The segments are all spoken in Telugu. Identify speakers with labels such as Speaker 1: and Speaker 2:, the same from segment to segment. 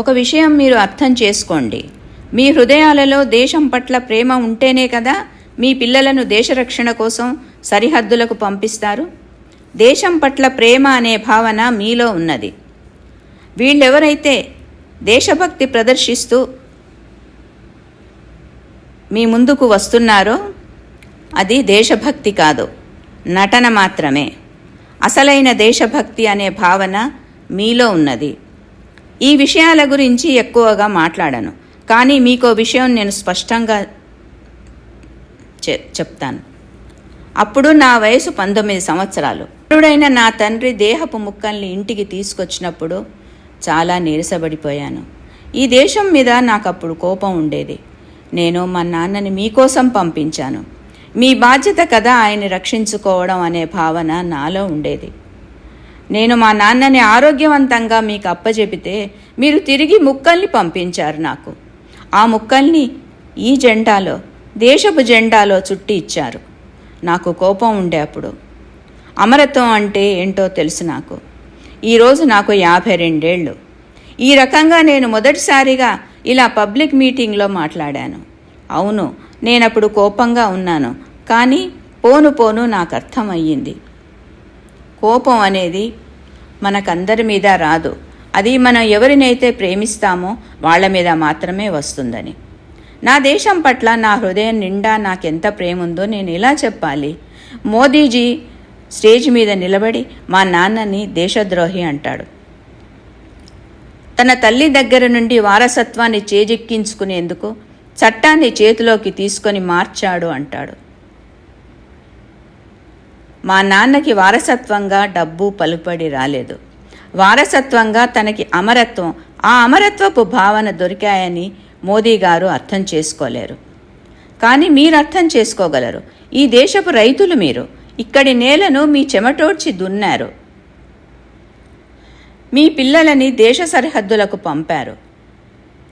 Speaker 1: ఒక విషయం మీరు అర్థం చేసుకోండి. మీ హృదయాలలో దేశం పట్ల ప్రేమ ఉంటేనే కదా మీ పిల్లలను దేశరక్షణ కోసం సరిహద్దులకు పంపిస్తారు. దేశం పట్ల ప్రేమ అనే భావన మీలో ఉన్నది. వీళ్ళెవరైతే దేశభక్తి ప్రదర్శిస్తూ మీ ముందుకు వస్తున్నారో అది దేశభక్తి కాదు నటన మాత్రమే. అసలైన దేశభక్తి అనే భావన మీలో ఉన్నది. ఈ విషయాల గురించి ఎక్కువగా మాట్లాడను కానీ మీకో విషయం నేను స్పష్టంగా చె- చెప్తాను. అప్పుడు నా వయసు పంతొమ్మిది సంవత్సరాలు. అప్పుడైన నా తండ్రి దేహపు ముక్కల్ని ఇంటికి తీసుకొచ్చినప్పుడు చాలా నీరసపడిపోయాను. ఈ దేశం మీద నాకు అప్పుడు కోపం ఉండేది. నేను మా నాన్నని మీకోసం పంపించాను. మీ బాధ్యత కదా ఆయన్ని రక్షించుకోవడం అనే భావన నాలో ఉండేది. నేను మా నాన్నని ఆరోగ్యవంతంగా మీకు అప్పజెపితే మీరు తిరిగి ముక్కల్ని పంపించారు నాకు. ఆ ముక్కల్ని ఈ జెండాలో దేశపు జెండాలో చుట్టి ఇచ్చారు. నాకు కోపం ఉండే అప్పుడు. అమరత్వం అంటే ఏంటో తెలుసు నాకు. ఈరోజు నాకు యాభై రెండేళ్ళు. ఈ రకంగా నేను మొదటిసారిగా ఇలా పబ్లిక్ మీటింగ్లో మాట్లాడాను. అవును నేనప్పుడు కోపంగా ఉన్నాను కానీ పోను పోను నాకు అర్థమయ్యింది కోపం అనేది మనకందరి మీద రాదు. అది మనం ఎవరినైతే ప్రేమిస్తామో వాళ్ళ మీద మాత్రమే వస్తుందని. నా దేశం పట్ల నా హృదయం నిండా నాకెంత ప్రేమ ఉందో నేను ఇలా చెప్పాలి? మోదీజీ స్టేజ్ మీద నిలబడి మా నాన్నని దేశద్రోహి అంటాడు. తన తల్లి దగ్గర నుండి వారసత్వాన్ని చేజిక్కించుకునేందుకు చట్టాన్ని చేతిలోకి తీసుకొని మార్చాడు అంటాడు. మా నాన్నకి వారసత్వంగా డబ్బు పలుపడి రాలేదు. వారసత్వంగా తనకి అమరత్వం ఆ అమరత్వపు భావన దొరికాయని మోదీ గారు అర్థం చేసుకోలేరు. కానీ మీరు అర్థం చేసుకోగలరు. ఈ దేశపు రైతులు మీరు. ఇక్కడి నేలను మీ చెమటోడ్చి దున్నారు. మీ పిల్లలని దేశ సరిహద్దులకు పంపారు.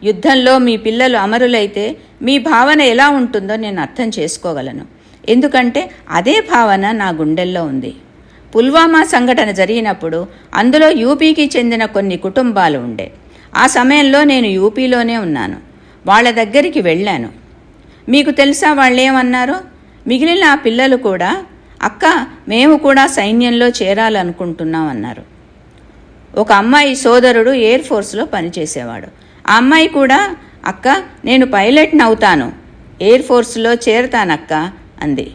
Speaker 1: యుద్ధంలో మీ పిల్లలు అమరులైతే మీ భావన ఎలా ఉంటుందో నేను అర్థం చేసుకోగలను. ఎందుకంటే అదే భావన నా గుండెల్లో ఉంది. పుల్వామా సంఘటన జరిగినప్పుడు అందులో యూపీకి చెందిన కొన్ని కుటుంబాలు ఉండే. ఆ సమయంలో నేను యూపీలోనే ఉన్నాను. వాళ్ళ దగ్గరికి వెళ్ళాను. మీకు తెలుసా వాళ్ళేమన్నారో? మిగిలిన ఆ పిల్లలు కూడా అక్క మేము కూడా సైన్యంలో చేరాలనుకుంటున్నాం అన్నారు. ఒక అమ్మాయి సోదరుడు ఎయిర్ ఫోర్స్లో పనిచేసేవాడు. ఆ అమ్మాయి కూడా అక్క నేను పైలట్ని అవుతాను ఎయిర్ ఫోర్స్లో చేరతానక్క అంది.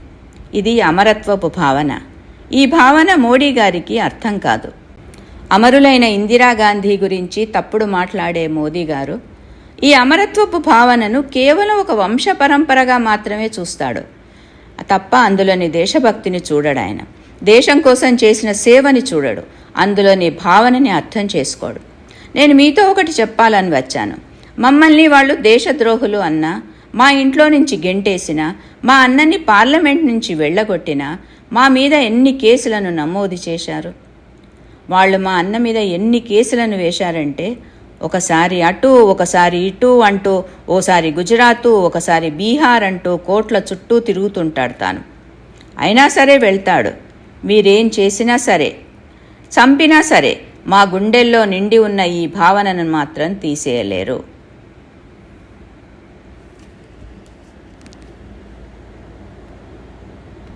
Speaker 1: ఇది అమరత్వపు భావన. ఈ భావన మోడీ గారికి అర్థం కాదు. అమరులైన ఇందిరాగాంధీ గురించి తప్పుడు మాట్లాడే మోదీ గారు ఈ అమరత్వపు భావనను కేవలం ఒక వంశ పరంపరగా మాత్రమే చూస్తాడు. తప్ప అందులోని దేశభక్తిని చూడడాయన దేశం కోసం చేసిన సేవని చూడడు. అందులోని భావనని అర్థం చేసుకోడు. నేను మీతో ఒకటి చెప్పాలని వచ్చాను. మమ్మల్ని వాళ్ళు దేశద్రోహులు అన్నా మా ఇంట్లో నుంచి గెంటేసిన మా అన్నని పార్లమెంట్ నుంచి వెళ్ళగొట్టిన మా మీద ఎన్ని కేసులను నమోదు చేశారు? వాళ్ళు మా అన్న మీద ఎన్ని కేసులను వేశారంటే ఒకసారి అటు ఒకసారి ఇటు అంటూ ఓసారి గుజరాతు ఒకసారి బీహార్ అంటూ కోట్ల చుట్టూ తిరుగుతుంటాడు తాను. అయినా సరే వెళ్తాడు. మీరేం చేసినా సరే చంపినా సరే మా గుండెల్లో నిండి ఉన్న ఈ భావనను మాత్రం తీసేయలేరు.